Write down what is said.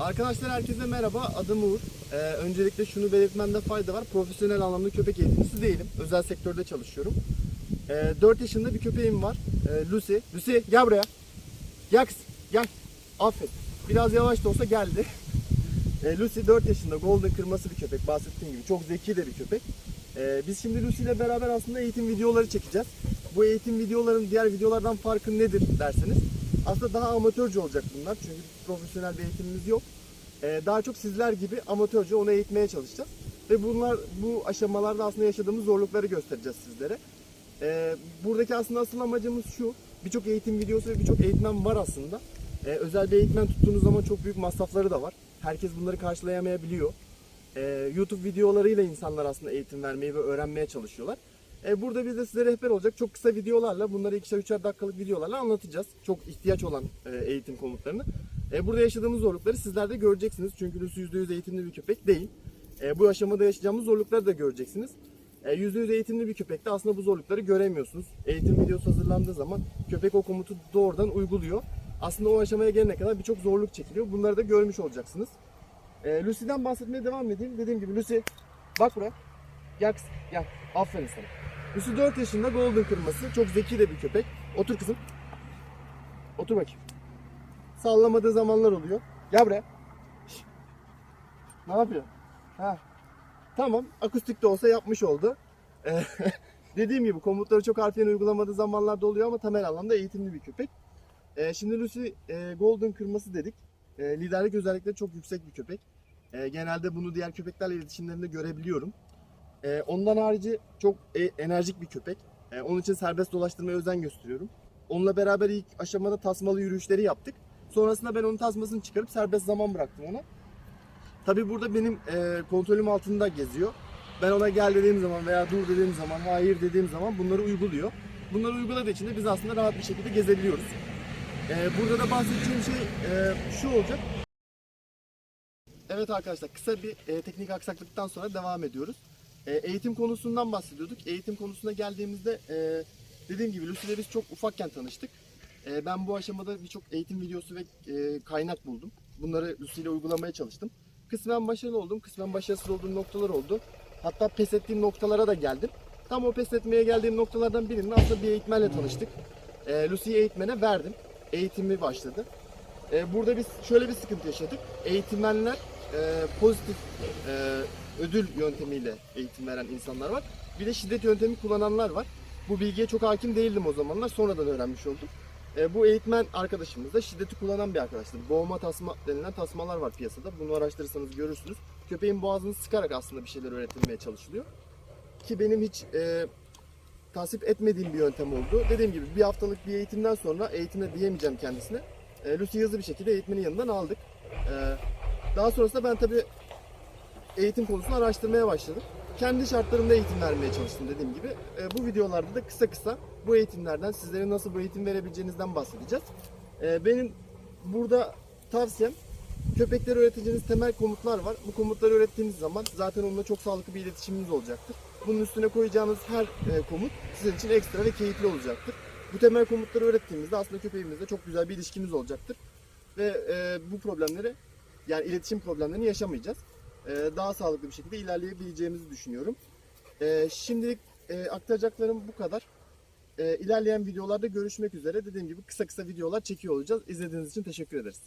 Arkadaşlar herkese merhaba. Adım Uğur. Ee, öncelikle şunu belirtmemde fayda var. Profesyonel anlamda köpek eğitimcisi değilim. Özel sektörde çalışıyorum. Ee, 4 yaşında bir köpeğim var. Ee, Lucy. Lucy gel buraya. Gel kız. Gel. Aferin. Biraz yavaş da olsa geldi. Ee, Lucy 4 yaşında. Golden kırması bir köpek. Bahsettiğim gibi. Çok zeki de bir köpek. Ee, biz şimdi Lucy ile beraber aslında eğitim videoları çekeceğiz. Bu eğitim videoların diğer videolardan farkı nedir derseniz aslında daha amatörce olacak bunlar çünkü profesyonel bir eğitimimiz yok. Ee, daha çok sizler gibi amatörce onu eğitmeye çalışacağız. Ve bunlar bu aşamalarda aslında yaşadığımız zorlukları göstereceğiz sizlere. Ee, buradaki aslında asıl amacımız şu. Birçok eğitim videosu ve birçok eğitmen var aslında. Ee, özel bir eğitmen tuttuğunuz zaman çok büyük masrafları da var. Herkes bunları karşılayamayabiliyor. Ee, YouTube videolarıyla insanlar aslında eğitim vermeyi ve öğrenmeye çalışıyorlar. Ee, burada biz de size rehber olacak çok kısa videolarla bunları ikişer üçer dakikalık videolarla anlatacağız. Çok ihtiyaç olan e, eğitim komutlarını. E, burada yaşadığımız zorlukları sizler de göreceksiniz. Çünkü Lucy %100 eğitimli bir köpek değil. E, bu aşamada yaşayacağımız zorlukları da göreceksiniz. E, %100 eğitimli bir köpekte aslında bu zorlukları göremiyorsunuz. Eğitim videosu hazırlandığı zaman köpek o komutu doğrudan uyguluyor. Aslında o aşamaya gelene kadar birçok zorluk çekiliyor. Bunları da görmüş olacaksınız. E, Lucy'den bahsetmeye devam edeyim. Dediğim gibi Lucy bak buraya. Gel kızım gel. Aferin sana. Lucy 4 yaşında Golden kırması. Çok zeki de bir köpek. Otur kızım. Otur bakayım. Sallamadığı zamanlar oluyor. Gel buraya. Ne yapıyor? Ha. Tamam. Akustik de olsa yapmış oldu. Ee, Dediğim gibi komutları çok harfiyen uygulamadığı zamanlarda oluyor ama temel anlamda eğitimli bir köpek. Ee, şimdi Lucy e, Golden kırması dedik. E, liderlik özellikleri çok yüksek bir köpek. E, genelde bunu diğer köpeklerle iletişimlerinde görebiliyorum. E, ondan harici çok e, enerjik bir köpek. E, onun için serbest dolaştırmaya özen gösteriyorum. Onunla beraber ilk aşamada tasmalı yürüyüşleri yaptık. Sonrasında ben onun tasmasını çıkarıp serbest zaman bıraktım ona. Tabi burada benim e, kontrolüm altında geziyor. Ben ona gel dediğim zaman veya dur dediğim zaman, hayır dediğim zaman bunları uyguluyor. Bunları uyguladığı için de biz aslında rahat bir şekilde gezebiliyoruz. E, burada da bahsedeceğim şey e, şu olacak. Evet arkadaşlar kısa bir e, teknik aksaklıktan sonra devam ediyoruz. E, eğitim konusundan bahsediyorduk. Eğitim konusuna geldiğimizde e, dediğim gibi Lucy ile biz çok ufakken tanıştık. E, ben bu aşamada birçok eğitim videosu ve e, kaynak buldum. Bunları Lucy ile uygulamaya çalıştım. Kısmen başarılı oldum, kısmen başarısız olduğum noktalar oldu. Hatta pes ettiğim noktalara da geldim. Tam o pes etmeye geldiğim noktalardan birinde aslında bir eğitmenle tanıştık. E, Lucy'yi eğitmene verdim. Eğitimi başladı. E, burada biz şöyle bir sıkıntı yaşadık. Eğitmenler e, pozitif e, ödül yöntemiyle eğitim veren insanlar var. Bir de şiddet yöntemi kullananlar var. Bu bilgiye çok hakim değildim o zamanlar. Sonradan öğrenmiş oldum. E, bu eğitmen arkadaşımız da şiddeti kullanan bir arkadaştır. Boğma tasma denilen tasmalar var piyasada. Bunu araştırırsanız görürsünüz. Köpeğin boğazını sıkarak aslında bir şeyler öğretilmeye çalışılıyor. Ki benim hiç e, tasvip etmediğim bir yöntem oldu. Dediğim gibi bir haftalık bir eğitimden sonra eğitimde diyemeyeceğim kendisine. E, Lucy hızlı bir şekilde eğitmenin yanından aldık. E, daha sonrasında ben tabii eğitim konusunu araştırmaya başladım. Kendi şartlarımda eğitim vermeye çalıştım dediğim gibi. E, bu videolarda da kısa kısa bu eğitimlerden, sizlere nasıl bu eğitim verebileceğinizden bahsedeceğiz. E, benim burada tavsiyem köpeklere öğreteceğiniz temel komutlar var. Bu komutları öğrettiğiniz zaman zaten onunla çok sağlıklı bir iletişiminiz olacaktır. Bunun üstüne koyacağınız her e, komut sizin için ekstra ve keyifli olacaktır. Bu temel komutları öğrettiğimizde aslında köpeğimizle çok güzel bir ilişkimiz olacaktır. Ve e, bu problemleri yani iletişim problemlerini yaşamayacağız. E, daha sağlıklı bir şekilde ilerleyebileceğimizi düşünüyorum. E, şimdilik e, aktaracaklarım bu kadar. E, ilerleyen videolarda görüşmek üzere. Dediğim gibi kısa kısa videolar çekiyor olacağız. İzlediğiniz için teşekkür ederiz.